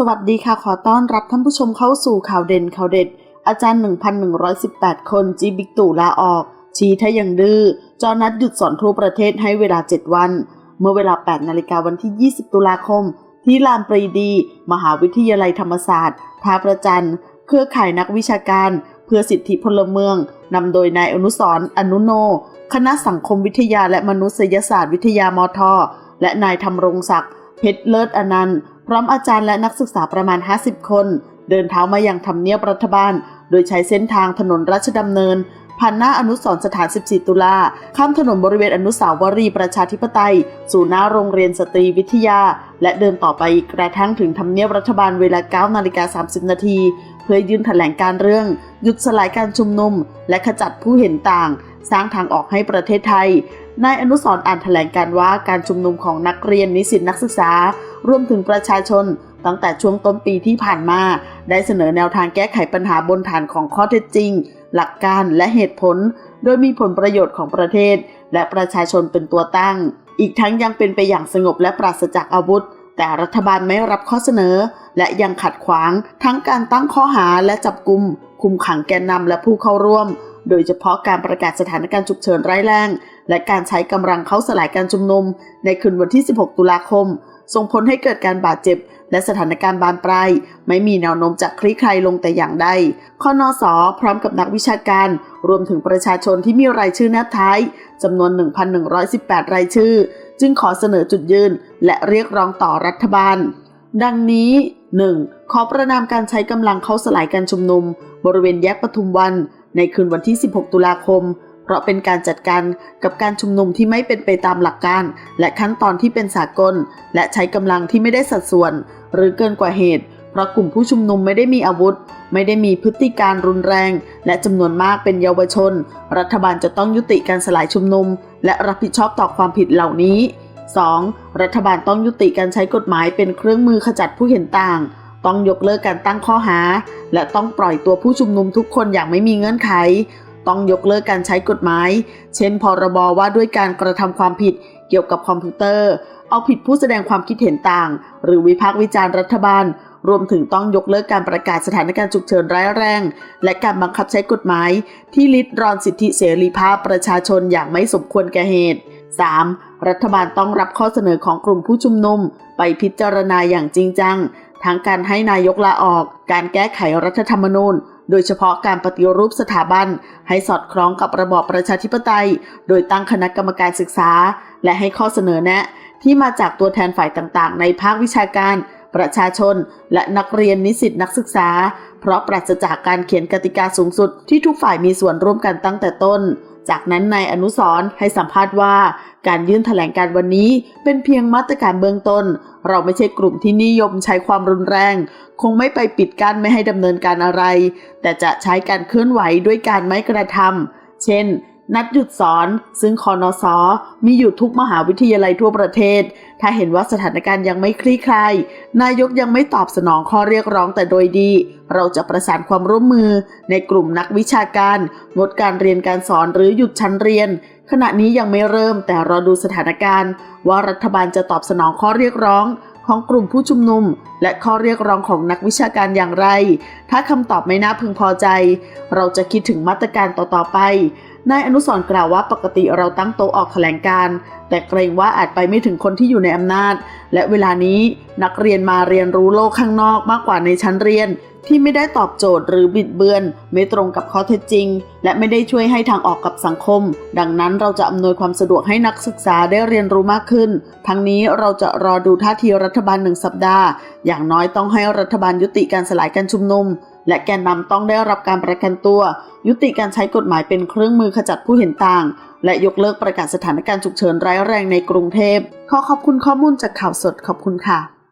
สวัสดีค่ะ ขอต้อนรับท่านผู้ชมเข้าสู่ข่าวเด่นข่าวเด็ด อาจารย์ 1,118 คนจีบิกตู่ลาออก ชี้ถ้ายังดื้อ จอนัดหยุดสอนทั่วประเทศให้เวลา 7 วัน เมื่อเวลา 8 นาฬิกาวันที่ 20 ตุลาคม ที่ลานปรีดี มหาวิทยาลัยธรรมศาสตร์ท่าประจันเครือข่ายนักวิชาการ เพื่อสิทธิพลเมือง นำโดยนายอนุสรอนุโน คณะสังคมวิทยาและมนุษยศาสตร์วิทยามทและนายธำรงศักดิ์เพชรเลิศอนันต์ พร้อมอาจารย์และนักศึกษาประมาณ 50 คน เดินเท้ามายังทำเนียบรัฐบาล โดยใช้เส้นทางถนนราชดำเนิน ผ่านหน้าอนุสรสถาน 14 ตุลา ข้ามถนนบริเวณอนุสาวรีย์ประชาธิปไตย สู่หน้าโรงเรียนสตรีวิทยา และเดินต่อไปกระทั่งถึงทำเนียบรัฐบาลเวลา 9 นาฬิกา 30 นาทีเพื่อยื่นแถลงการเรื่อง หยุดสลายการชุมนุม และขจัดผู้เห็นต่าง สร้างทางออกให้ประเทศไทยนายอนุสรอ่านแถลงการว่าการชุมนุมของนักเรียนนิสิตนักศึกษา รวมถึงประชาชน ตั้งแต่ช่วงต้นปีที่ผ่านมา ได้เสนอแนวทางแก้ไขปัญหาบนฐานของข้อเท็จจริง หลักการและเหตุผล โดยมีผลประโยชน์ของประเทศ และประชาชนเป็นตัวตั้ง อีกทั้งยังเป็นไปอย่างสงบและปราศจากอาวุธ แต่รัฐบาลไม่รับข้อเสนอ และยังขัดขวาง ทั้งการตั้งข้อหาและจับกลุ่มคุมขังแกนนำและผู้เข้าร่วม โดยเฉพาะการประกาศสถานการณ์ฉุกเฉินร้ายแรงและการใช้กำลังเข้าสลายการชุมนุม ในคืนวันที่ 16 ตุลาคม ส่งผลให้เกิดการบาดเจ็บ และสถานการณ์บานปลายไม่มีแนวโน้มจะคลี่คลายลงแต่อย่างใดข้อนอสอพร้อมกับนักวิชาการ รวมถึงประชาชนที่มีรายชื่อแนบท้ายจำนวน 1,118 รายชื่อ จึงขอเสนอจุดยืน และเรียกร้องต่อรัฐบาล ดังนี้ 1. ขอประนามการใช้กำลังเข้าสลายการชุมนุม บริเวณแยกปทุมวัน ในคืนวันที่ 16 ตุลาคม เพราะเป็นการจัดการกับการชุมนุมที่ไม่เป็นไปตามหลักการ และขั้นตอนที่เป็นสากล และใช้กำลังที่ไม่ได้สัดส่วน หรือเกินกว่าเหตุ เพราะกลุ่มผู้ชุมนุมไม่ได้มีอาวุธ ไม่ได้มีพฤติการรุนแรง และจำนวนมากเป็นเยาวชน รัฐบาลจะต้องยุติการสลายชุมนุม และรับผิดชอบต่อความผิดเหล่านี้ 2. รัฐบาลต้องยุติการใช้กฎหมายเป็นเครื่องมือขจัดผู้เห็นต่าง ต้องยกเลิกการตั้งข้อหา และต้องปล่อยตัวผู้ชุมนุมทุกคนอย่างไม่มีเงื่อนไข ต้องยกเลิกการใช้กฎหมาย เช่น พรบว่าด้วยการกระทำความผิดเกี่ยวกับคอมพิวเตอร์ เอาผิดผู้แสดงความคิดเห็นต่าง หรือวิพากษ์วิจารณ์รัฐบาล รวมถึงต้องยกเลิกการประกาศสถานการณ์ฉุกเฉินร้ายแรง และการบังคับใช้กฎหมาย ที่ลิดรอนสิทธิเสรีภาพประชาชนอย่างไม่สมควรแก่เหตุ 3. รัฐบาลต้องรับข้อเสนอของกลุ่มผู้ชุมนุม ไปพิจารณาอย่างจริงจัง ทั้งการให้นายกลาออก การแก้ไขรัฐธรรมนูญ โดยเฉพาะการปฏิรูปสถาบัน ให้สอดคล้องกับระบอบประชาธิปไตย โดยตั้งคณะกรรมการศึกษา และให้ข้อเสนอแนะ ที่มาจากตัวแทนฝ่ายต่างๆ ในภาควิชาการ ประชาชน และนักเรียนนิสิตนักศึกษา เพราะปราศจากการเขียนกติกาสูงสุดที่ทุกฝ่ายมีส่วนร่วมกันตั้งแต่ต้น จากนั้นนายอนุสรให้สัมภาษณ์ว่า การยื่นแถลงการวันนี้เป็นเพียงมาตรการเบื้องต้น เราไม่ใช่กลุ่มที่นิยมใช้ความรุนแรง คงไม่ไปปิดกั้นไม่ให้ดำเนินการอะไร แต่จะใช้การเคลื่อนไหวด้วยการไม่กระทำเช่น นัดหยุดสอน ซึ่งคอนอสอมีอยู่ทุกมหาวิทยาลัยทั่วประเทศ ถ้าเห็นว่าสถานการณ์ยังไม่คลี่คลาย นายกยังไม่ตอบสนองข้อเรียกร้องแต่โดยดี เราจะประสานความร่วมมือในกลุ่มนักวิชาการ งดการเรียนการสอนหรือหยุดชั้นเรียน ขณะนี้ยังไม่เริ่มแต่รอดูสถานการณ์ ว่ารัฐบาลจะตอบสนองข้อเรียกร้องของกลุ่มผู้ชุมนุม และข้อเรียกร้องของนักวิชาการอย่างไร ถ้าคำตอบไม่น่าพึงพอใจ เราจะคิดถึงมาตรการต่อๆไป นายอนุสรกล่าวว่าปกติเราตั้งโต๊ะออกแถลงการ แต่เกรงว่าอาจไปไม่ถึงคนที่อยู่ในอำนาจ และเวลานี้นักเรียนมาเรียนรู้โลกข้างนอกมากกว่าในชั้นเรียน ที่ไม่ได้ตอบโจทย์หรือบิดเบือน ไม่ตรงกับข้อเท็จจริง และไม่ได้ช่วยให้ทางออกกับสังคม ดังนั้นเราจะอำนวยความสะดวกให้นักศึกษาได้เรียนรู้มากขึ้น ทั้งนี้เราจะรอดูท่าทีรัฐบาลหนึ่งสัปดาห์ อย่างน้อยต้องให้รัฐบาลยุติการสลายการชุมนุม และแกนนำต้องได้รับการประกันตัว ยุติการใช้กฎหมายเป็นเครื่องมือขจัดผู้เห็นต่าง และยกเลิกประกาศสถานการณ์ฉุกเฉินร้ายแรงในกรุงเทพ ขอขอบคุณข้อมูลจากข่าวสดขอบคุณค่ะ